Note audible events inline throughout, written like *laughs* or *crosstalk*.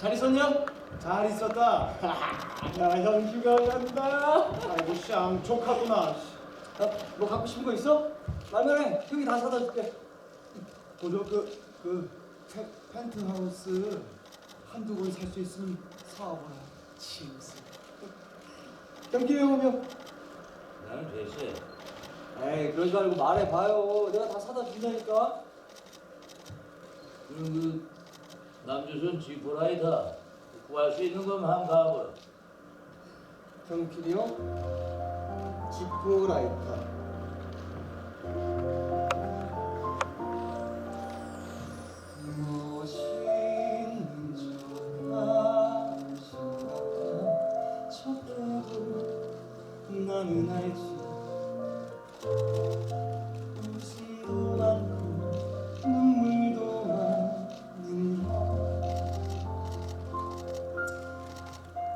잘 있었냐? 잘 있었다. *laughs* 나형 휴가 간다. 아이고 쌍 조카구나. 야, 뭐 갖고 싶은 거 있어? 말만 해. 형이 다 사다 줄게. 보조 그, 그 펜- 펜트하우스 한두 번살수 있으면 사와봐라. 치우스. 경기에 오면 나는 됐어. 에이, 그러지 말고 말해봐요. 내가 다 사다 준다니까. 그럼 그 남조선 지포라이다 구할 수 있는 것만 한번 가보라. 경필이요. 척해도 나는 알지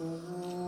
Mm-hmm.